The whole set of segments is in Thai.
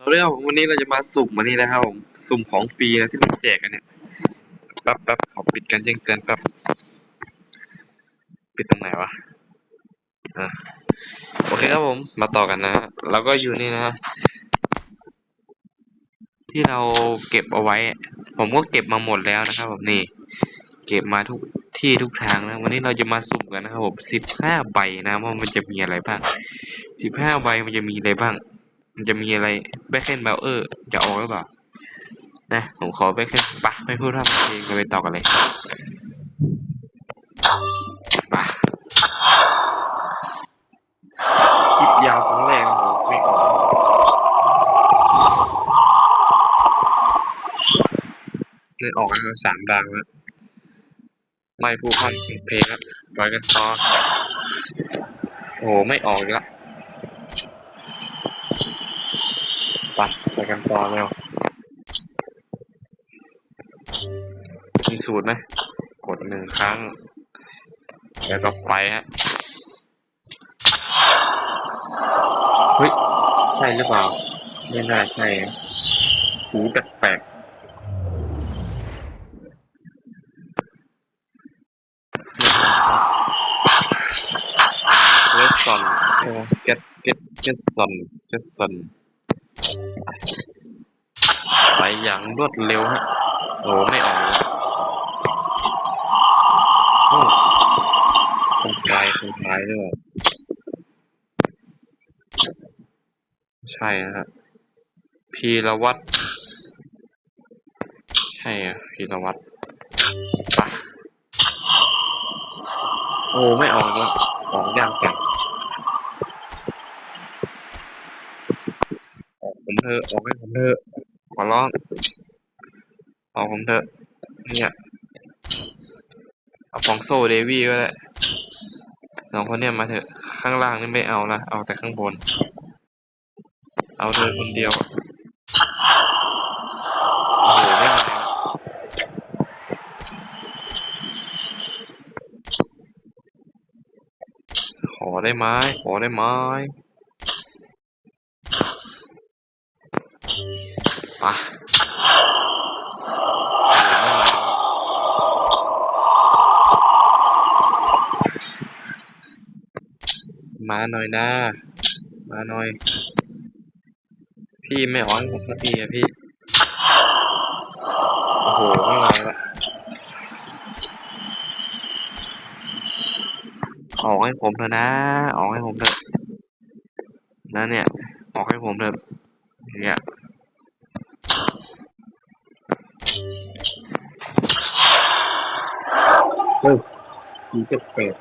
สวัสดีครับผมวันนี้เราจะมาสุ่มวันนี้นะครับผมสุ่มของฟรีนะที่มันแจกกันเนี่ยแป๊บแป๊บขอปิดการแจ้งเตือนแป๊บปิดตรงไหนวะอะโอเคครับผมมาต่อกันนะฮะเราก็อยู่นี่นะฮะที่เราเก็บเอาไว้ ผมก็เก็บมาหมดแล้วนะครับผมนี่ เก็บมาทุกที่ทุกทางนะ วันนี้เราจะมาสุ่มกันนะครับผมสิบห้าใบนะว่ามันจะมีอะไรบ้างสิบห้าใบมันจะมีอะไรบ้าง มันจะมีอะไรแบ็คเคนเบลเออร์จะออกหรือเปล่า นะ ผมขอแบ็คเคนปะไม่พูดทำเพลงกันไปต่อกันเลยปะคลิปยาวครั้งแรกโหไม่ออกเลยออกแล้วสามดังแล้วไม่พูดพันเพลงแล้วปล่อยกันต่อโอ้โหไม่ออกอีกแล้ว ไปไปกันต่อเร็วมีสูตรไหมกดหนึ่งครั้ง แล้วก็ไปฮะเฮ้ย ใช่หรือเปล่า ไม่น่าใช่หูแปลกๆเลสซอนเออเก็ตเก็ตเก็ตซอนเก็ตซอน ไปอย่างรวดเร็วฮะ โอ้ไม่ออกโอ้คนตายคนตายด้วยใช่นะฮะพีรวัตรใช่อะพีรวัตรปะโอ้ไม่ออกแล้วออกยากจังออกผม เถอะออกให้ผมเถอะขอร้องออกผมเถอะเนี่ยเอาฟองโซเดวี่ก็ได้สองคนเนี่ยมาเถอะข้างล่างนี่ไม่เอาละเอาแต่ข้างบน เอาเธอคนเดียวโอ้โหไม่มาขอได้ไหมขอได้ไหม ปะมาหน่อยนะ มาหน่อย พี่ไม่ออกให้ผมสักทีอะพี่ โอ้โห ไม่ไหวละออกให้ผมเถอะนะ ออกให้ผมเถอะนะเนี่ย ออกให้ผมเถอะเนี่ย เฮ้ยผีเจ็บเป็ด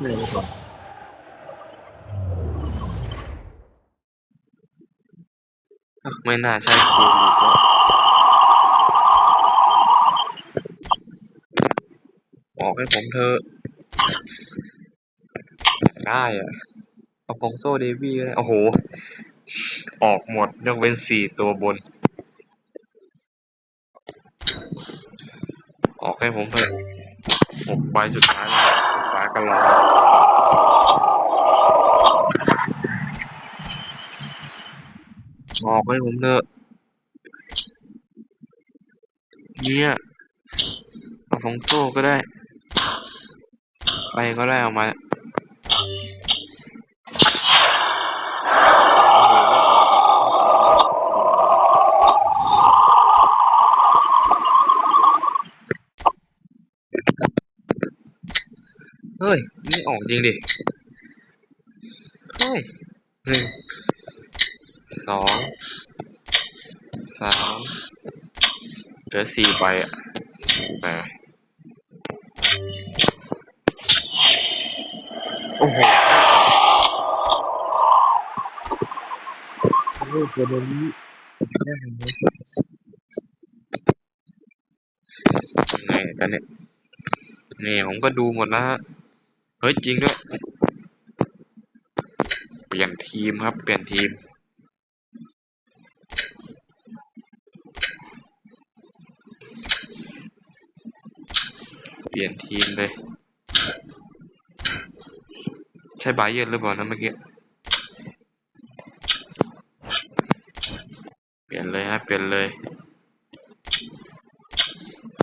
ไม่รู้ก่อนไม่น่าใช่ครูอีกแล้วออกให้ผมเถอได้อะเอาฟองโซเดวี่ก็ได้โอ้โห ออกหมดยกเว้นสี่ตัวบน ออกให้ผมเถอะหกใบสุดท้ายแล้วฟ้ากันรอออกให้ผมเถอะเนี่ยเอาฟองโซ่ก็ได้ไปก็ได้เอามา ฮ้ยไม่ออกจริงดิเฮ้ยหนึ่งสองสามเหลือสี่ใบอะสี่ใบโอ้โหโอ้โหเดี๋ยวนี้ได้ไหมยังไงตอนเนี้ยนี่ผมก็ดูหมดแล้วฮะเฮ้ยจริงด้วย เปลี่ยนทีมครับ เปลี่ยนทีม เปลี่ยนทีมเลย ใช่บาเยิร์นหรือเปล่านะเมื่อกี้ เปลี่ยนเลยฮะ เปลี่ยนเลย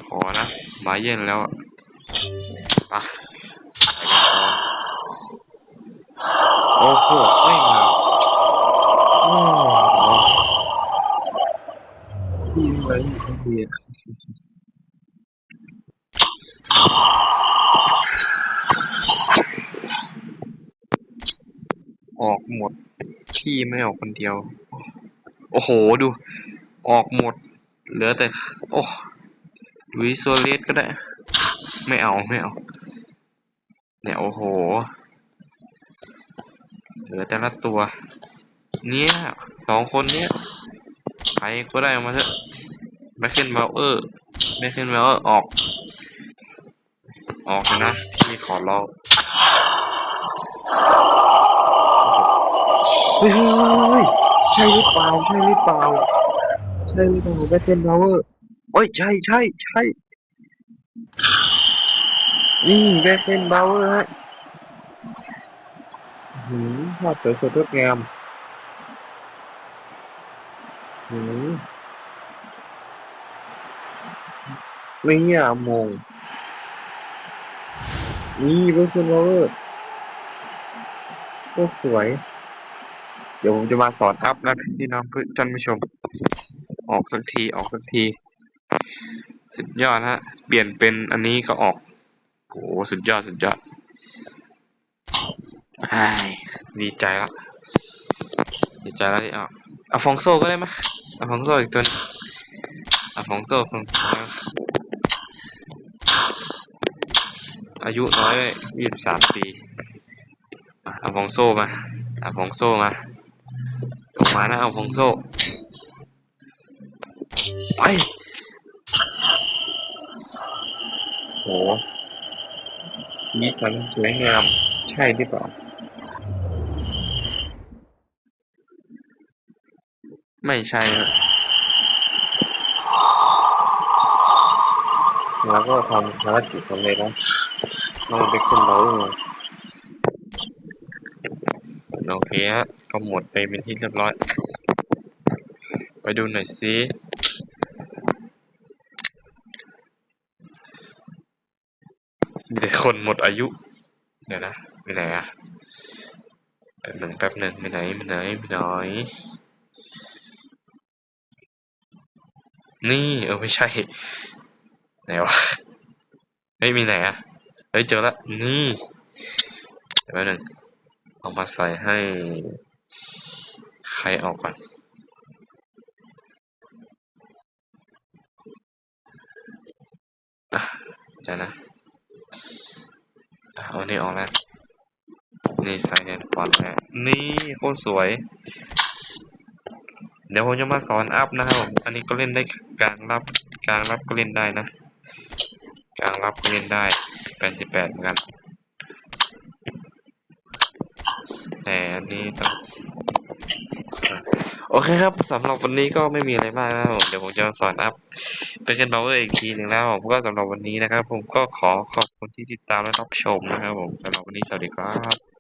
ขอนะหมาเย็นแล้วอะไปกันต่อ โอ้โหไม่มาโอ้ทีมเลยทีมออกหมดพี่ไม่ออกคนเดียว โอ้โหดู ออกหมด เหลือแต่ โอ้วิโซเลสก็ได้ ไม่เอาไม่เอาเนี่ยโอ้โห ลือแต่ละตัว เนี่ยสองคนเนี้ยใครก็ได้มาเถอะแบ็คเคนเบลเออร์แบ็คเคนเบลเออร์ออก ออกเถอะนะพี่ขอร้องเฮ้ยใช่หรือเปล่าใช่หรือเปล่าใช่หรือเปล่าแบ็คเคนเบลเออร์โอ้ยใช่ใช่ใช่นี่แบ็คเคนเบลเออร์ฮะ หืมภาพสวยสดงดงามหืมไม่เหี้ยโมงนี่เบอร์คุณโรเวอร์โคตรสวย เดี๋ยวผมจะมาสอนอัพนะพี่น้องเพื่อนท่านผู้ชม ออกสักทีออกสักที สุดยอดฮะ เปลี่ยนเป็นอันนี้ก็ออกโหสุดยอดสุดยอด อ้ายดีใจละดีใจแล้วที่ออกอาฟองโซก็ได้ไหมอาฟองโซอีกตัวหนึงอาฟองโซคนอายุน้อยเลยยี่สิบสามปีอะอาฟองโซมาเอาฟองโซมาลงมานะอาฟองโซไปโหมีสันสวยงามใช่หรือเปล่า ไม่ใช่ครับแล้วก็ทำภารกิจสำเร็จแล้วเราไปขึ้นเราโอเคฮะก็หมดไปเป็นที่เรียบร้อย ไปดูหน่อยสิมีแต่คนหมดอายุ เดี๋ยวนะไปไหนอะแป๊บหนึ่งแป๊บหนึ่งไปไหนไปไหนไปไหน นี่เออไม่ใช่ไหนวะเฮ้ยมีไหนอะเฮ้ยเจอละนี่เดี๋ยวแป๊บนึงเอามาใส่ให้ ใครออกก่อนอะเดี๋ยวนะอะเอานี่ออกแล้วนี่ใส่เน็ตฟอนต์แล้วนี่โคตรสวย เดี๋ยวผมจะมาสอนอัพนะครับผมอันนี้ก็เล่นได้ กลางรับกลางรับก็เล่นได้นะกลางรับก็เล่นได้แปดสิบแปดเหมือนกัน แต่อันนี้ต้องโอเคครับสำหรับวันนี้ก็ไม่มีอะไรมากนะครับผมเดี๋ยวผมจะสอนอัพเป็นกันเบลเวอร์อีกทีหนึ่งแล้วผมก็สำหรับวันนี้นะครับ ผมก็ขอขอบคุณที่ติดตามและรับชมนะครับ ผมสำหรับวันนี้สวัสดีครับ